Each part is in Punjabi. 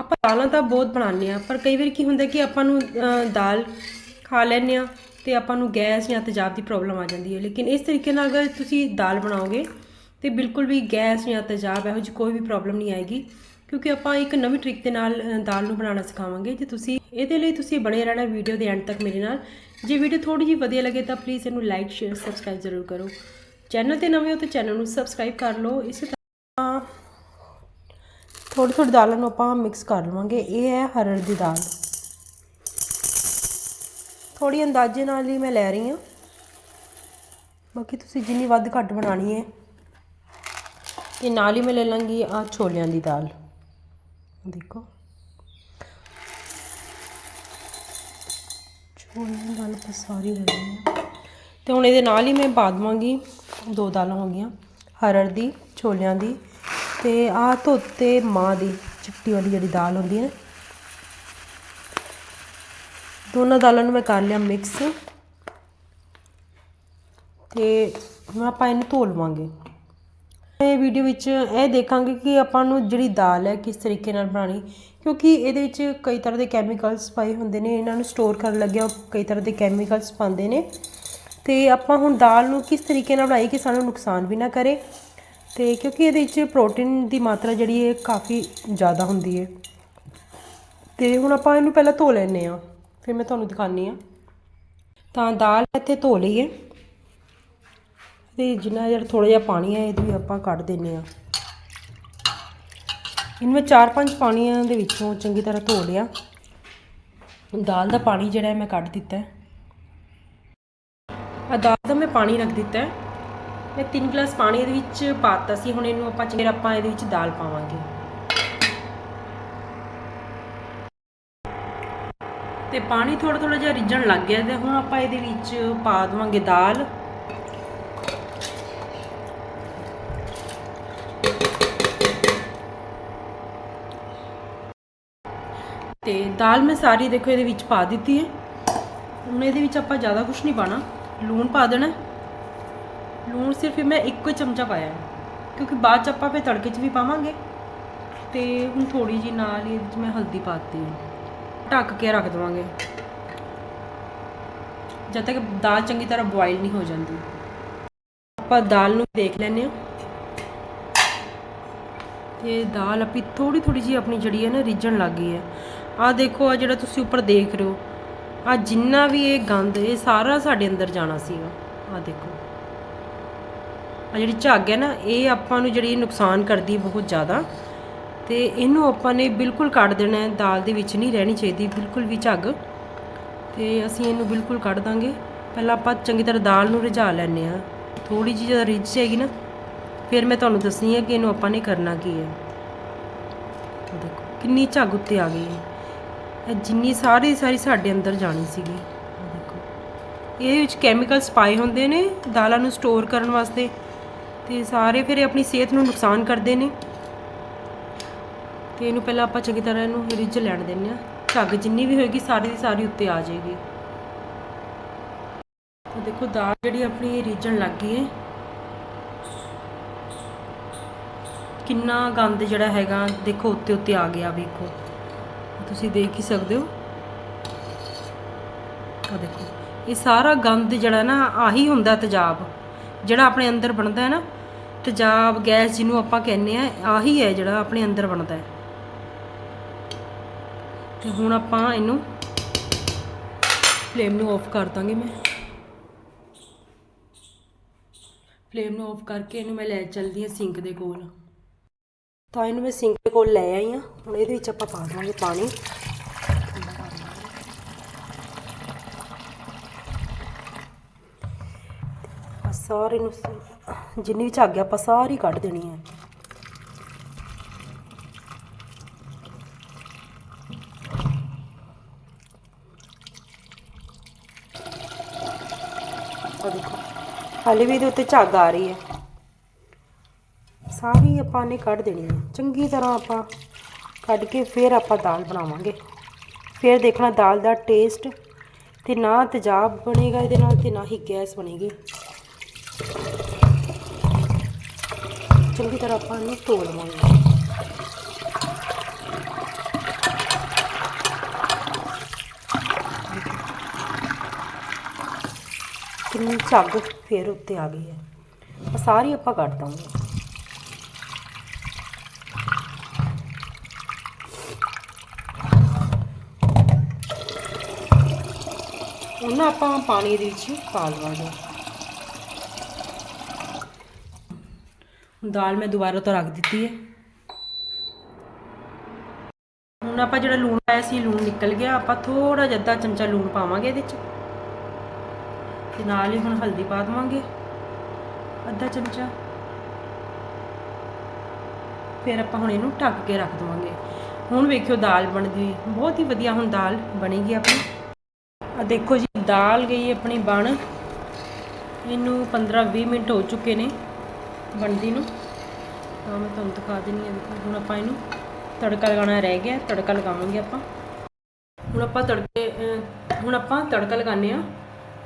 ਆਪਾਂ ਦਾਲਾਂ ਤਾਂ ਬਹੁਤ ਬਣਾਉਂਦੇ ਆ ਪਰ ਕਈ ਵਾਰ ਕੀ ਹੁੰਦਾ ਕਿ ਆਪਾਂ ਨੂੰ ਦਾਲ ਖਾ ਲੈਂਦੇ ਆ ਤੇ ਆਪਾਂ ਨੂੰ ਗੈਸ ਜਾਂ ਤੇਜ਼ਾਬ ਦੀ ਪ੍ਰੋਬਲਮ ਆ ਜਾਂਦੀ ਹੈ। ਲੇਕਿਨ ਇਸ ਤਰੀਕੇ ਨਾਲ ਅਗਰ ਤੁਸੀਂ ਦਾਲ ਬਣਾਓਗੇ ਤੇ ਬਿਲਕੁਲ ਵੀ ਗੈਸ ਜਾਂ ਤੇਜ਼ਾਬ ਇਹੋ ਜਿਹੀ ਕੋਈ ਵੀ ਪ੍ਰੋਬਲਮ ਨਹੀਂ ਆਏਗੀ, ਕਿਉਂਕਿ ਆਪਾਂ ਇੱਕ ਨਵੀਂ ਟ੍ਰਿਕ ਦੇ ਨਾਲ ਦਾਲ ਨੂੰ ਬਣਾਉਣਾ ਸਿਖਾਵਾਂਗੇ। ਜੇ ਤੁਸੀਂ ਇਹਦੇ ਲਈ ਤੁਸੀਂ ਬਣੇ ਰਹਿਣਾ ਵੀਡੀਓ ਦੇ ਐਂਡ ਤੱਕ ਮੇਰੇ ਨਾਲ। ਜੇ ਵੀਡੀਓ ਥੋੜੀ ਜਿਹੀ ਵਧੀਆ ਲੱਗੇ ਤਾਂ ਪਲੀਜ਼ ਇਹਨੂੰ ਲਾਈਕ ਸ਼ੇਅਰ ਸਬਸਕ੍ਰਾਈਬ ਜ਼ਰੂਰ ਕਰੋ। ਚੈਨਲ ਤੇ ਨਵੇਂ ਹੋ ਤਾਂ ਚੈਨਲ ਨੂੰ ਸਬਸਕ੍ਰਾਈਬ ਕਰ ਲਓ। ਇਸੇ ਥੋੜੀ ਥੋੜੀ ਦਾਲਾਂ ਨੂੰ ਆਪਾਂ ਮਿਕਸ ਕਰ ਲਵਾਂਗੇ। ਇਹ ਹੈ ਹਰੜ ਦੀ ਦਾਲ। ਥੋੜੀ ਅੰਦਾਜ਼ੇ ਨਾਲ ਹੀ ਮੈਂ ਲੈ ਰਹੀ ਹਾਂ। ਬਾਕੀ ਤੁਸੀਂ ਜਿੰਨੀ ਵੱਧ ਘੱਟ ਬਣਾਣੀ ਹੈ ਤੇ ਨਾਲ ਹੀ ਮੈਂ ਲੈ ਲਾਂਗੀ ਆ ਛੋਲਿਆਂ ਦੀ ਦਾਲ। ਦੇਖੋ। ਛੋਲਿਆਂ ਦੀ ਦਾਲ ਆਪਾਂ ਸਾਰੀ ਲੈ ਲਈ ਤੇ ਹੁਣ ਇਹਦੇ ਨਾਲ ਹੀ ਮੈਂ ਪਾ ਦੇਵਾਂਗੀ। ਦੋ ਦਾਲਾਂ ਹੋ ਗਈਆਂ। ਹਰੜ ਦੀ, ਛੋਲਿਆਂ ਦੀ ਤੇ ਆ ਧੋਤੇ ਮਾਂ ਦੀ ਚਿੱਟੀ ਵਾਲੀ ਜਿਹੜੀ ਦਾਲ ਹੁੰਦੀ ਹੈ ਨਾ, ਦੋਨਾਂ ਦਾਲਾਂ ਨੂੰ ਮੈਂ ਕਰ ਲਿਆ ਮਿਕਸ ਤੇ ਹੁਣ ਆਪਾਂ ਇਹਨੂੰ ਧੋ ਲਵਾਂਗੇ। ਇਹ ਵੀਡੀਓ ਵਿੱਚ ਇਹ ਦੇਖਾਂਗੇ ਕਿ ਆਪਾਂ ਨੂੰ ਜਿਹੜੀ ਦਾਲ ਹੈ ਕਿਸ ਤਰੀਕੇ ਨਾਲ ਬਣਾਣੀ ਕਿਉਂਕਿ ਇਹਦੇ ਵਿੱਚ ਕਈ ਤਰ੍ਹਾਂ ਦੇ ਕੈਮੀਕਲਸ ਪਾਏ ਹੁੰਦੇ ਨੇ, ਇਹਨਾਂ ਨੂੰ ਸਟੋਰ ਕਰਨ ਲੱਗਿਆ ਉਹ ਕਈ ਤਰ੍ਹਾਂ ਦੇ ਕੈਮੀਕਲਸ ਪਾਉਂਦੇ ਨੇ। ਤੇ ਆਪਾਂ ਹੁਣ ਦਾਲ ਨੂੰ ਕਿਸ ਤਰੀਕੇ ਨਾਲ ਬਣਾਈ ਕਿ ਸਾਨੂੰ ਨੁਕਸਾਨ ਵੀ ਨਾ ਕਰੇ ਤੇ ਕਿਉਂਕਿ ਇਹਦੇ ਵਿੱਚ ਪ੍ਰੋਟੀਨ ਦੀ ਮਾਤਰਾ ਜਿਹੜੀ ਹੈ ਕਾਫੀ ਜ਼ਿਆਦਾ ਹੁੰਦੀ ਹੈ। ਤੇ ਹੁਣ ਆਪਾਂ ਇਹਨੂੰ ਪਹਿਲਾਂ ਧੋ ਲੈਨੇ ਆ ਫਿਰ ਮੈਂ ਤੁਹਾਨੂੰ ਦਿਖਾਨੀ ਆ ਤਾਂ ਦਾਲ ਇੱਥੇ ਧੋ ਲਈ ਹੈ। ਤੇ ਜਿੰਨਾ ਜਿਹੜਾ ਥੋੜਾ ਜਿਹਾ ਪਾਣੀ ਹੈ, ਇਹਦੀ ਆਪਾਂ ਕੱਢ ਦਿੰਨੇ ਆ ਇਹਨੂੰ ਮੈਂ ਚਾਰ ਪੰਜ ਪਾਣੀਆਂ ਦੇ ਵਿੱਚੋਂ ਚੰਗੀ ਤਰ੍ਹਾਂ ਧੋ ਲਿਆ। ਦਾਲ ਦਾ ਪਾਣੀ ਜਿਹੜਾ ਮੈਂ ਕੱਢ ਦਿੱਤਾ ਹੈ। ਆ ਦਾਲ ਦਾ ਮੈਂ ਪਾਣੀ ਰੱਖ ਦਿੱਤਾ ਹੈ। ਮੈਂ 3 ਗਲਾਸ ਪਾਣੀ ਇਹਦੇ ਵਿੱਚ ਪਾਤਾ ਸੀ, ਹੁਣ ਇਹਨੂੰ ਆਪਾਂ ਚੰਗੇ ਆਪਾਂ ਇਹਦੇ ਵਿੱਚ ਦਾਲ ਪਾਵਾਂਗੇ। ਤੇ ਪਾਣੀ ਥੋੜਾ ਥੋੜਾ ਜਿਹਾ ਰਿੱਝਣ ਲੱਗ ਗਿਆ ਤੇ ਹੁਣ ਆਪਾਂ ਇਹਦੇ ਵਿੱਚ ਪਾ ਦੇਵਾਂਗੇ ਦਾਲ। ਤੇ ਦਾਲ ਮੈਂ ਸਾਰੀ ਦੇਖੋ ਇਹਦੇ ਵਿੱਚ ਪਾ ਦਿੱਤੀ ਹੈ। ਹੁਣ ਇਹਦੇ ਵਿੱਚ ਆਪਾਂ ਜ਼ਿਆਦਾ ਕੁਝ ਨਹੀਂ ਪਾਣਾ ਲੂਣ ਪਾ ਦੇਣਾ। ਲੂਣ ਸਿਰਫ ਮੈਂ ਇੱਕੋ ਹੀ ਚਮਚਾ ਪਾਇਆ ਹੈ, ਕਿਉਂਕਿ ਬਾਅਦ ਚ ਆਪਾਂ ਫਿਰ ਤੜਕੇ 'ਚ ਵੀ ਪਾਵਾਂਗੇ। ਤੇ ਹੁਣ ਥੋੜੀ ਜੀ ਨਾਲ ਹੀ ਇਹਦੇ 'ਚ ਮੈਂ ਹਲਦੀ ਪਾਤੀ ਹੈ। ਢੱਕ ਕੇ ਰੱਖ ਦੇਵਾਂਗੇ। ਜਦ ਤੱਕ ਦਾਲ ਚੰਗੀ ਤਰ੍ਹਾਂ ਬੋਇਲ ਨਹੀਂ ਹੋ ਜਾਂਦੀ। ਆਪਾਂ ਦਾਲ ਨੂੰ ਦੇਖ ਲੈਂਦੇ ਹਾਂ। ਤੇ ਦਾਲ ਆਪੀ ਥੋੜੀ ਥੋੜੀ ਜੀ ਆਪਣੀ ਜਿਹੜੀ ਹੈ ਨਾ ਰਿੱਝਣ ਲੱਗ ਗਈ ਹੈ। ਆਹ ਦੇਖੋ ਆ ਜਿਹੜਾ ਤੁਸੀਂ ਉੱਪਰ ਦੇਖ ਰਹੇ ਹੋ ਆ ਜਿੰਨਾ ਵੀ ਇਹ ਗੰਦ ਇਹ ਸਾਰਾ ਸਾਡੇ ਅੰਦਰ ਜਾਣਾ ਸੀਗਾ। ਆ ਦੇਖੋ। ਆ ਜਿਹੜੀ ਝੱਗ ਹੈ ਨਾ, ਇਹ ਆਪਾਂ ਨੂੰ ਜਿਹੜੀ ਨੁਕਸਾਨ ਕਰਦੀ ਹੈ ਬਹੁਤ ਜ਼ਿਆਦਾ। ਤੇ ਇਹਨੂੰ ਆਪਾਂ ਨੇ ਬਿਲਕੁਲ ਕੱਢ ਦੇਣਾ ਹੈ, ਦਾਲ ਦੇ ਵਿੱਚ ਨਹੀਂ ਰਹਿਣੀ ਚਾਹੀਦੀ, ਬਿਲਕੁਲ ਵੀ ਝੱਗ। ਤੇ ਅਸੀਂ ਇਹਨੂੰ ਬਿਲਕੁਲ ਕੱਢ ਦਾਂਗੇ। ਪਹਿਲਾਂ ਆਪਾਂ ਚੰਗੀ ਤਰ੍ਹਾਂ ਦਾਲ ਨੂੰ ਰਿਝਾ ਲੈਣੇ ਆ ਥੋੜੀ ਜਿਹੀ ਜਦੋਂ ਰਿੱਝ ਜਾਏਗੀ ਨਾ, ਫਿਰ ਮੈਂ ਤੁਹਾਨੂੰ ਦੱਸਣੀ ਹੈ ਕਿ ਇਹਨੂੰ ਆਪਾਂ ਨੇ ਕਰਨਾ ਕੀ ਹੈ। ਦੇਖੋ, ਕਿੰਨੀ ਝੱਗ ਉੱਤੇ ਆ ਗਈ ਹੈ। ਇਹ ਜਿੰਨੀ ਸਾਰੀ ਸਾਰੀ ਸਾਡੇ ਅੰਦਰ ਜਾਣੀ ਸੀਗੀ। ਦੇਖੋ। ਇਹਦੇ ਵਿੱਚ ਕੈਮੀਕਲਸ ਪਾਏ ਹੁੰਦੇ ਨੇ ਦਾਲਾਂ ਨੂੰ ਸਟੋਰ ਕਰਨ ਵਾਸਤੇ। ਤੇ ਸਾਰੇ ਫਿਰ ਆਪਣੀ ਸਿਹਤ ਨੂੰ ਨੁਕਸਾਨ ਕਰਦੇ ਨੇ। ਤੇ ਇਹਨੂੰ ਪਹਿਲਾਂ ਆਪਾਂ ਚੰਗੀ ਤਰ੍ਹਾਂ ਇਹਨੂੰ ਰਿੱਝ ਲੈਣ ਦਿੰਦੇ ਆ ਝੱਗ ਜਿੰਨੀ ਵੀ ਹੋਏਗੀ ਸਾਰੀ ਦੀ ਸਾਰੀ ਉੱਤੇ ਆ ਜਾਏਗੀ। ਤੇ ਦੇਖੋ, ਦਾਲ ਜਿਹੜੀ ਆਪਣੀ ਰਿੱਝਣ ਲੱਗ ਗਈ ਹੈ। ਕਿੰਨਾ ਗੰਦ ਜਿਹੜਾ ਹੈਗਾ, ਦੇਖੋ, ਉੱਤੇ ਉੱਤੇ ਆ ਗਿਆ, ਵੇਖੋ। ਤੁਸੀਂ ਦੇਖ ਹੀ ਸਕਦੇ ਹੋ। ਆ ਦੇਖੋ, ਇਹ ਸਾਰਾ ਗੰਦ ਜਿਹੜਾ ਨਾ, ਆਹੀ ਹੁੰਦਾ ਤੇਜ਼ਾਬ। ਜਿਹੜਾ ਆਪਣੇ ਅੰਦਰ ਬਣਦਾ ਹੈ ਨਾ ਤੇਜ਼ਾਬ ਗੈਸ ਜਿਹਨੂੰ ਆਪਾਂ ਕਹਿੰਦੇ ਆ, ਆਹੀ ਹੈ ਜਿਹੜਾ ਆਪਣੇ ਅੰਦਰ ਬਣਦਾ ਹੈ। ਤੇ ਹੁਣ ਆਪਾਂ ਇਹਨੂੰ ਫਲੇਮ ਨੂੰ ਆਫ ਕਰ ਦਾਂਗੇ ਮੈਂ। ਫਲੇਮ ਨੂੰ ਆਫ ਕਰਕੇ ਇਹਨੂੰ ਮੈਂ ਲੈ ਚੱਲਦੀ ਹਾਂ ਸਿੰਕ ਦੇ ਕੋਲ। ਤਾਂ ਇਹਨੂੰ ਮੈਂ ਸਿੰਕ ਦੇ ਕੋਲ ਲੈ ਆਈ ਹਾਂ। ਹੁਣ ਇਹਦੇ ਵਿੱਚ ਆਪਾਂ ਪਾ ਦੇਵਾਂਗੇ ਪਾਣੀ। ਸਾਰੇ ਨੂੰ ਜਿੰਨੀ ਵੀ ਝੱਗ ਆਪਾਂ ਸਾਰੀ ਕੱਢ ਦੇਣੀ ਹੈ ਹਾਲੇ ਵੀ ਇਹਦੇ ਉੱਤੇ ਝੱਗ ਆ ਰਹੀ ਹੈ। ਸਾਰੀ ਆਪਾਂ ਨੇ ਕੱਢ ਦੇਣੀ ਹੈ ਚੰਗੀ ਤਰ੍ਹਾਂ ਆਪਾਂ ਕੱਢ ਕੇ ਫਿਰ ਆਪਾਂ ਦਾਲ ਬਣਾਵਾਂਗੇ। ਫਿਰ ਦੇਖਣਾ ਦਾਲ ਦਾ ਟੇਸਟ ਤੇ ਨਾ ਤੇਜ਼ਾਬ ਬਣੇਗਾ ਇਹਦੇ ਨਾਲ ਤੇ ਨਾ ਹੀ ਗੈਸ ਬਣੇਗੀ। ਚੰਗੀ ਤਰ੍ਹਾਂ ਆਪਾਂ ਇਹਨੂੰ ਧੋ ਲਵਾਂਗੇ। ਕਿੰਨੀ ਝੱਗ ਫੇਰ ਉੱਤੇ ਆ ਗਈ ਹੈ। ਸਾਰੀ ਆਪਾਂ ਕੱਢ ਦਾਂਗੇ। ਉਹਨਾਂ ਆਪਾਂ ਪਾਣੀ ਦੇ ਵਿੱਚ ਪਾ ਲਵਾਂਗੇ। ਦਾਲ ਮੈਂ ਦੁਬਾਰਾ ਤੋਂ ਰੱਖ ਦਿੱਤੀ ਹੈ। ਹੁਣ ਆਪਾਂ ਜਿਹੜਾ ਲੂਣ ਪਾਇਆ ਸੀ, ਲੂਣ ਨਿਕਲ ਗਿਆ। ਆਪਾਂ ਥੋੜਾ ਜਿਹਾ ਅੱਧਾ ਚਮਚਾ ਲੂਣ ਪਾਵਾਂਗੇ ਇਹਦੇ 'ਚ। ਤੇ ਨਾਲ ਹੀ ਹੁਣ ਹਲਦੀ ਪਾ ਦਵਾਂਗੇ। ਅੱਧਾ ਚਮਚਾ। ਫਿਰ ਆਪਾਂ ਹੁਣ ਇਹਨੂੰ ਢੱਕ ਕੇ ਰੱਖ ਦਵਾਂਗੇ। ਹੁਣ ਵੇਖਿਓ ਦਾਲ ਬਣਦੀ। ਬਹੁਤ ਹੀ ਵਧੀਆ ਹੁਣ ਦਾਲ ਬਣੇਗੀ ਆਪਣੀ। ਆ ਦੇਖੋ ਜੀ, ਦਾਲ ਗਈ ਆਪਣੀ ਬਣ। ਇਹਨੂੰ 15-20 ਮਿੰਟ ਹੋ ਚੁੱਕੇ ਨੇ। ਬਣਦੀ ਨੂੰ। ਤਾਂ ਮੈਂ ਤੁਹਾਨੂੰ ਦਿਖਾ ਦਿੰਨੀ ਹਾਂ, ਦੇਖੋ। ਹੁਣ ਆਪਾਂ ਇਹਨੂੰ ਤੜਕਾ ਲਗਾਉਣਾ ਰਹਿ ਗਿਆ, ਤੜਕਾ ਲਗਾਵਾਂਗੇ ਆਪਾਂ। ਹੁਣ ਆਪਾਂ ਤੜਕੇ ਹੁਣ ਆਪਾਂ ਤੜਕਾ ਲਗਾਉਂਦੇ ਆ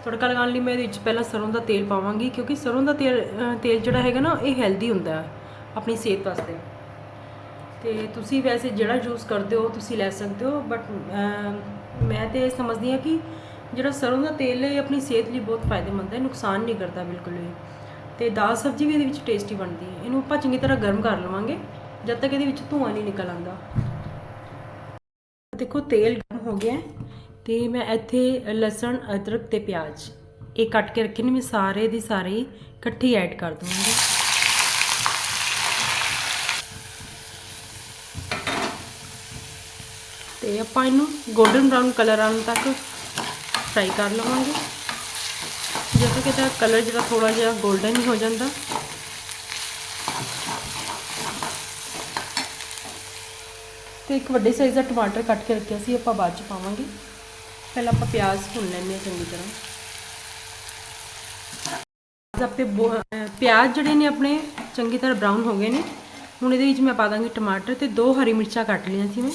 ਤੜਕਾ ਲਗਾਉਣ ਲਈ ਮੈਂ ਇਹਦੇ ਵਿੱਚ ਪਹਿਲਾਂ ਸਰੋਂ ਦਾ ਤੇਲ ਪਾਵਾਂਗੀ, ਕਿਉਂਕਿ ਸਰੋਂ ਦਾ ਤੇਲ ਤੇਲ ਜਿਹੜਾ ਹੈਗਾ ਨਾ, ਇਹ ਹੈਲਦੀ ਹੁੰਦਾ ਹੈ, ਆਪਣੀ ਸਿਹਤ ਵਾਸਤੇ। ਤੇ ਤੁਸੀਂ ਵੈਸੇ ਜਿਹੜਾ ਯੂਜ਼ ਕਰਦੇ ਹੋ, ਤੁਸੀਂ ਲੈ ਸਕਦੇ ਹੋ ਬਟ ਮੈਂ ਤੇ ਇਹ ਸਮਝਦੀ ਹਾਂ ਕਿ ਜਿਹੜਾ ਸਰੋਂ ਦਾ ਤੇਲ ਹੈ, ਇਹ ਆਪਣੀ ਸਿਹਤ ਲਈ ਬਹੁਤ ਫਾਇਦੇਮੰਦ ਹੈ, ਨੁਕਸਾਨ ਨਹੀਂ ਕਰਦਾ ਬਿਲਕੁਲ ਵੀ। ਤੇ ਦਾਲ ਸਬਜ਼ੀ ਵੀ ਇਹਦੇ ਵਿੱਚ ਟੇਸਟੀ ਬਣਦੀ ਹੈ। ਇਹਨੂੰ ਆਪਾਂ ਚੰਗੀ ਤਰ੍ਹਾਂ ਗਰਮ ਕਰ ਲਵਾਂਗੇ, ਜਦ ਤੱਕ ਇਹਦੇ ਵਿੱਚ ਧੂੰਆਂ ਨਹੀਂ ਨਿਕਲ ਆਉਂਦਾ। ਦੇਖੋ, ਤੇਲ ਗਰਮ ਹੋ ਗਿਆ ਹੈ ਤੇ ਮੈਂ ਇੱਥੇ ਲਸਣ, ਅਦਰਕ ਤੇ ਪਿਆਜ਼ ਇਹ ਕੱਟ ਕੇ ਰੱਖੇ ਨੇ। ਮੈਂ ਸਾਰੇ ਦੀ ਸਾਰੇ ਇਕੱਠੀ ਐਡ ਕਰ ਦਵਾਂਗੀ। ਤੇ ਆਪਾਂ ਇਹਨੂੰ 골ਡਨ ਬ੍ਰਾਊਨ ਕਲਰ ਆਉਣ ਤੱਕ ਫਰਾਈ ਕਰ ਲਵਾਂਗੇ। ਕਿ ਇਹਦਾ ਕਲਰ ਜਿਹੜਾ ਥੋੜਾ ਜਿਹਾ 골ਡਨ ਹੀ ਹੋ ਜਾਂਦਾ। ਤੇ ਇੱਕ ਵੱਡੇ ਸਾਈਜ਼ ਦਾ ਟਮਾਟਰ ਕੱਟ ਕੇ ਰੱਖਿਆ ਸੀ, ਆਪਾਂ ਬਾਅਦ ਚ ਪਾਵਾਂਗੇ। ਪਹਿਲਾਂ ਆਪਾਂ ਪਿਆਜ਼ ਭੁੰਨ ਲੈਂਦੇ ਹਾਂ ਚੰਗੀ ਤਰ੍ਹਾਂ। ਆਪਣੇ ਬੋ- ਪਿਆਜ਼ ਜਿਹੜੇ ਨੇ ਆਪਣੇ ਚੰਗੀ ਤਰ੍ਹਾਂ ਬਰਾਊਨ ਹੋ ਗਏ ਨੇ। ਹੁਣ ਇਹਦੇ ਵਿੱਚ ਮੈਂ ਪਾ ਦਾਂਗੀ ਟਮਾਟਰ ਤੇ ਦੋ ਹਰੀ ਮਿਰਚਾਂ ਕੱਟ ਲਈਆਂ ਸੀ ਮੈਂ।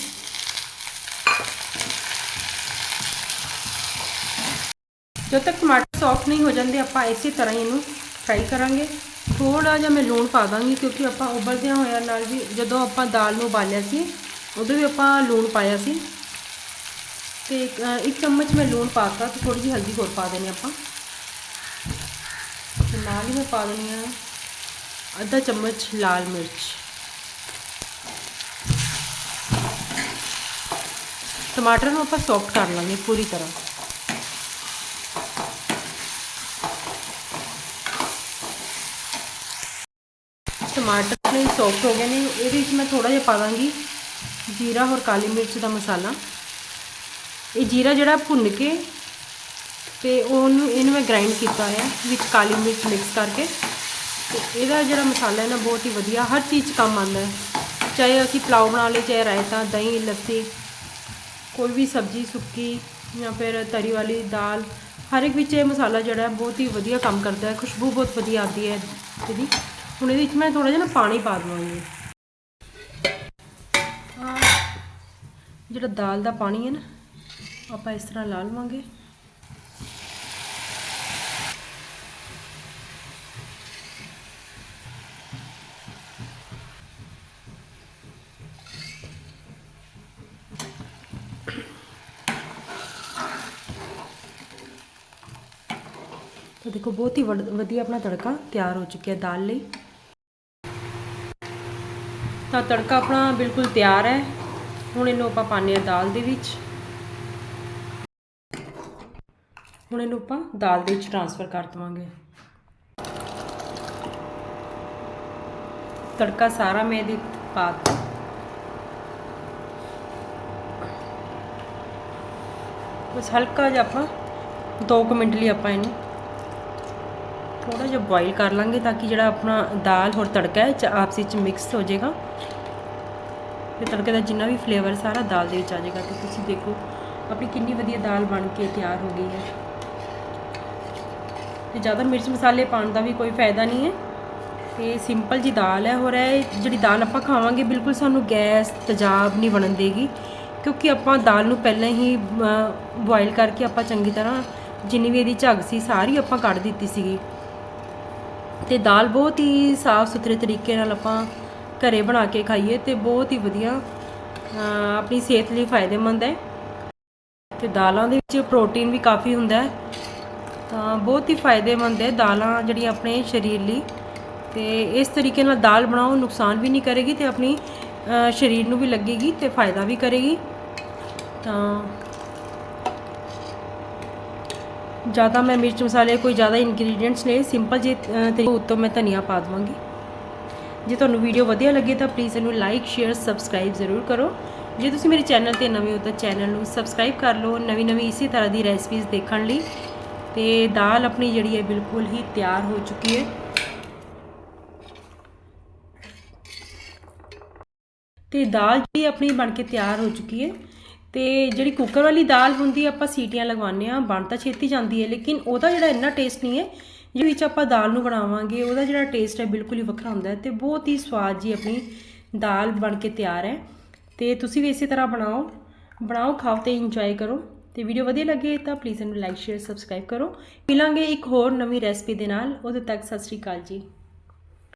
ਜਦ ਤੱਕ ਟਮਾਟਰ ਸੌਫਟ ਨਹੀਂ ਹੋ ਜਾਂਦੇ, ਆਪਾਂ ਇਸੇ ਤਰ੍ਹਾਂ ਹੀ ਇਹਨੂੰ ਫਰਾਈ ਕਰਾਂਗੇ। ਥੋੜਾ ਜਿਹਾ ਮੈਂ ਲੂਣ ਪਾ ਦਾਂਗੀ ਕਿਉਂਕਿ ਆਪਾਂ ਉਬਲਦਿਆਂ ਹੋਇਆਂ ਨਾਲ ਵੀ ਜਦੋਂ ਆਪਾਂ ਦਾਲ ਨੂੰ ਉਬਾਲਿਆ ਸੀ, ਉਦੋਂ ਵੀ ਆਪਾਂ ਲੂਣ ਪਾਇਆ ਸੀ। ਤੇ ਇੱਕ- ਇੱਕ ਚਮਚ ਮੈਂ ਲੂਣ ਪਾਤਾ ਤੇ ਥੋੜੀ ਜਿਹੀ ਹਲਦੀ ਹੋਰ ਪਾ ਦੇਣੀ ਆਪਾਂ। ਤੇ ਨਾਲ ਹੀ ਮੈਂ ਪਾ ਦੇਣੀ ਆ ਅੱਧਾ ਚਮਚ ਲਾਲ ਮਿਰਚ। ਟਮਾਟਰ ਨੂੰ ਆਪਾਂ ਸੌਫਟ ਕਰ ਲਾਂਗੇ ਪੂਰੀ ਤਰ੍ਹਾਂ। ਟਮਾਟਰ ਨੇ ਸੌਫਟ ਹੋ ਗਏ ਨੇ। ਇਹਦੇ ਵਿੱਚ ਮੈਂ ਥੋੜਾ ਜਿਹਾ ਪਾ ਦਾਂਗੀ ਜੀਰਾ ਔਰ ਕਾਲੀ ਮਿਰਚ ਦਾ ਮਸਾਲਾ। ਇਹ ਜੀਰਾ ਜਿਹੜਾ ਭੁੰਨ ਕੇ ਤੇ ਉਹਨੂੰ ਇਹਨੂੰ ਮੈਂ ਗ੍ਰਾਈਂਡ ਕੀਤਾ ਹੈ ਵਿੱਚ ਕਾਲੀ ਮਿਰਚ ਮਿਕਸ ਕਰਕੇ। ਤੇ ਇਹਦਾ ਜਿਹੜਾ ਮਸਾਲਾ ਹੈ ਨਾ, ਬਹੁਤ ਹੀ ਵਧੀਆ। ਹਰ ਚੀਜ਼ 'ਚ ਕੰਮ ਆਉਂਦਾ ਹੈ। ਚਾਹੇ ਅਸੀਂ ਪਲਾਓ ਬਣਾ ਲਏ, ਚਾਹੇ ਰਾਇਤਾ, ਦਹੀਂ, ਲੱਸੀ, ਕੋਈ ਵੀ ਸਬਜ਼ੀ, ਸੁੱਕੀ ਜਾਂ ਫਿਰ ਤਰੀ ਵਾਲੀ ਦਾਲ, ਹਰ ਇੱਕ ਵਿੱਚ ਇਹ ਮਸਾਲਾ ਜਿਹੜਾ ਬਹੁਤ ਹੀ ਵਧੀਆ ਕੰਮ ਕਰਦਾ ਹੈ। ਖੁਸ਼ਬੂ ਬਹੁਤ ਵਧੀਆ ਆਉਂਦੀ ਹੈ ਇਹਦੀ। ਹੁਣ ਇਹਦੇ ਵਿੱਚ ਮੈਂ ਥੋੜਾ ਜਿਹਾ ਨਾ ਪਾਣੀ ਪਾ ਦਵਾਂਗੀ। ਜਿਹੜਾ ਦਾਲ ਦਾ ਪਾਣੀ ਹੈ ਨਾ, ਆਪਾਂ ਇਸ ਤਰ੍ਹਾਂ ਲਾ ਲਵਾਂਗੇ। ਤਾਂ ਦੇਖੋ, ਬਹੁਤ ਹੀ ਵਡ- ਵਧੀਆ ਆਪਣਾ ਤੜਕਾ ਤਿਆਰ ਹੋ ਚੁੱਕਿਆ ਦਾਲ ਲਈ। ਤਾਂ ਤੜਕਾ ਆਪਣਾ ਬਿਲਕੁਲ ਤਿਆਰ ਹੈ। ਹੁਣ ਇਹਨੂੰ ਆਪਾਂ ਪਾਉਂਦੇ ਹਾਂ ਦਾਲ ਦੇ ਵਿੱਚ। ਹੁਣ ਇਹਨੂੰ ਆਪਾਂ ਦਾਲ ਦੇ ਵਿੱਚ ਟ੍ਰਾਂਸਫਰ ਕਰ ਦਵਾਂਗੇ। ਤੜਕਾ ਸਾਰਾ ਮੈਂ ਇਹਦੇ ਪਾ ਦਿੱਤਾ। ਬਸ ਹਲਕਾ ਜਿਹਾ ਆਪਾਂ 2 ਮਿੰਟ ਲਈ ਆਪਾਂ ਇਹਨੂੰ ਥੋੜਾ ਜਿਹਾ ਬੋਇਲ ਕਰ ਲਾਂਗੇ ਤਾਂ ਕਿ ਜਿਹੜਾ ਆਪਣਾ ਦਾਲ ਹੋਰ ਤੜਕਾ ਹੈ, ਚ ਆਪਸ ਵਿੱਚ ਮਿਕਸ ਹੋ ਜਾਏਗਾ। ਤੇ ਤੜਕੇ ਦਾ ਜਿੰਨਾ ਵੀ ਫਲੇਵਰ ਸਾਰਾ ਦਾਲ ਦੇ ਵਿੱਚ ਆ ਜਾਏਗਾ। ਤੇ ਤੁਸੀਂ ਦੇਖੋ ਆਪਣੀ ਕਿੰਨੀ ਵਧੀਆ ਦਾਲ ਬਣ ਕੇ ਤਿਆਰ ਹੋ ਗਈ ਹੈ। ਤੇ ਜ਼ਿਆਦਾ ਮਿਰਚ ਮਸਾਲੇ ਪਾਉਣ ਦਾ ਵੀ ਕੋਈ ਫਾਇਦਾ ਨਹੀਂ ਹੈ। ਤੇ ਸਿੰਪਲ ਜੀ ਦਾਲ ਹੈ, ਹੋਰ ਹੈ ਜਿਹੜੀ ਦਾਲ ਆਪਾਂ ਖਾਵਾਂਗੇ, ਬਿਲਕੁਲ ਸਾਨੂੰ ਗੈਸ ਤੇਜ਼ਾਬ ਨਹੀਂ ਬਣਨ ਦੇਗੀ। ਕਿਉਂਕਿ ਆਪਾਂ ਦਾਲ ਨੂੰ ਪਹਿਲਾਂ ਹੀ ਬੋਇਲ ਕਰਕੇ ਆਪਾਂ ਚੰਗੀ ਤਰ੍ਹਾਂ ਜਿੰਨੀ ਵੀ ਇਹਦੀ ਝੱਗ ਸੀ, ਸਾਰੀ ਆਪਾਂ ਕੱਢ ਦਿੱਤੀ ਸੀਗੀ। ਤੇ ਦਾਲ ਬਹੁਤ ਹੀ ਸਾਫ਼ ਸੁਥਰੇ ਤਰੀਕੇ ਨਾਲ ਆਪਾਂ ਘਰੇ ਬਣਾ ਕੇ ਖਾਈਏ ਤੇ ਬਹੁਤ ਹੀ ਵਧੀਆ ਆਪਣੀ ਸਿਹਤ ਲਈ ਫਾਇਦੇਮੰਦ ਹੈ। ਤੇ ਦਾਲਾਂ ਦੇ ਵਿੱਚ ਪ੍ਰੋਟੀਨ ਵੀ ਕਾਫੀ ਹੁੰਦਾ ਹੈ। ਤਾਂ ਬਹੁਤ ਹੀ ਫਾਇਦੇਮੰਦ ਹੈ ਦਾਲਾਂ ਜਿਹੜੀਆਂ ਆਪਣੇ ਸਰੀਰ ਲਈ। ਤੇ ਇਸ ਤਰੀਕੇ ਨਾਲ ਦਾਲ ਬਣਾਓ ਨੁਕਸਾਨ ਵੀ ਨਹੀਂ ਕਰੇਗੀ ਤੇ ਆਪਣੀ ਸਰੀਰ ਨੂੰ ਵੀ ਲੱਗੇਗੀ ਤੇ ਫਾਇਦਾ ਵੀ ਕਰੇਗੀ। ਤਾਂ ਜ਼ਿਆਦਾ ਮੈਂ ਮਿਰਚ ਮਸਾਲੇ ਕੋਈ ਜ਼ਿਆਦਾ ਇੰਗਰੀਡੀਅੰਟਸ ਨੇ ਸਿੰਪਲ ਜੇ ਤਰੀਕੇ ਉੱਤੋਂ ਮੈਂ ਧਨੀਆ ਪਾ ਦਵਾਂਗੀ। ਜੇ ਤੁਹਾਨੂੰ ਵੀਡੀਓ ਵਧੀਆ ਲੱਗੇ ਤਾਂ ਪਲੀਜ਼ ਇਹਨੂੰ ਲਾਈਕ ਸ਼ੇਅਰ ਸਬਸਕ੍ਰਾਈਬ ਜ਼ਰੂਰ ਕਰੋ। ਜੇ ਤੁਸੀਂ ਮੇਰੇ ਚੈਨਲ ਤੇ ਨਵੇਂ ਹੋ ਤਾਂ ਚੈਨਲ ਨੂੰ ਸਬਸਕ੍ਰਾਈਬ ਕਰ ਲਓ ਨਵੀਂ ਨਵੀਂ ਇਸੇ ਤਰ੍ਹਾਂ ਦੀ ਰੈਸਪੀਜ਼ ਦੇਖਣ ਲਈ। ਤੇ ਦਾਲ ਆਪਣੀ ਜਿਹੜੀ ਹੈ ਬਿਲਕੁਲ ਹੀ ਤਿਆਰ ਹੋ ਚੁੱਕੀ ਹੈ। ਤੇ ਦਾਲ ਜਿਹੜੀ ਆਪਣੀ ਬਣ ਕੇ ਤਿਆਰ ਹੋ ਚੁੱਕੀ ਹੈ। ਤੇ ਜਿਹੜੀ ਕੁੱਕਰ ਵਾਲੀ ਦਾਲ ਹੁੰਦੀ ਆਪਾਂ ਸੀਟੀਆਂ ਲਗਵਾਉਂਦੇ ਆ ਬਣ ਤਾਂ ਛੇਤੀ ਜਾਂਦੀ ਹੈ, ਲੇਕਿਨ ਉਹਦਾ ਜਿਹੜਾ ਇੰਨਾ ਟੇਸਟ ਨਹੀਂ ਹੈ, ਜਿਹਦੇ ਵਿੱਚ ਆਪਾਂ ਦਾਲ ਨੂੰ ਬਣਾਵਾਂਗੇ, ਉਹਦਾ ਜਿਹੜਾ ਟੇਸਟ ਹੈ ਬਿਲਕੁਲ ਹੀ ਵੱਖਰਾ ਹੁੰਦਾ ਹੈ ਤੇ ਬਹੁਤ ਹੀ ਸਵਾਦ ਜੀ ਆਪਣੀ ਦਾਲ ਬਣ ਕੇ ਤਿਆਰ ਹੈ। ਤੇ ਤੁਸੀਂ ਵੀ ਇਸੇ ਤਰ੍ਹਾਂ ਬਣਾਓ ਬਣਾਓ, ਖਾਓ ਤੇ ਇੰਜੋਏ ਕਰੋ। ਤੇ ਵੀਡੀਓ ਵਧੀਆ ਲੱਗੇ ਤਾਂ ਪਲੀਜ਼ ਇਹਨੂੰ ਲਾਈਕ ਸ਼ੇਅਰ ਸਬਸਕ੍ਰਾਈਬ ਕਰੋ। ਮਿਲਾਂਗੇ ਇੱਕ ਹੋਰ ਨਵੀਂ ਰੈਸਪੀ ਦੇ ਨਾਲ। ਉਦੋਂ ਤੱਕ ਸਤਿ ਸ਼੍ਰੀ ਅਕਾਲ ਜੀ।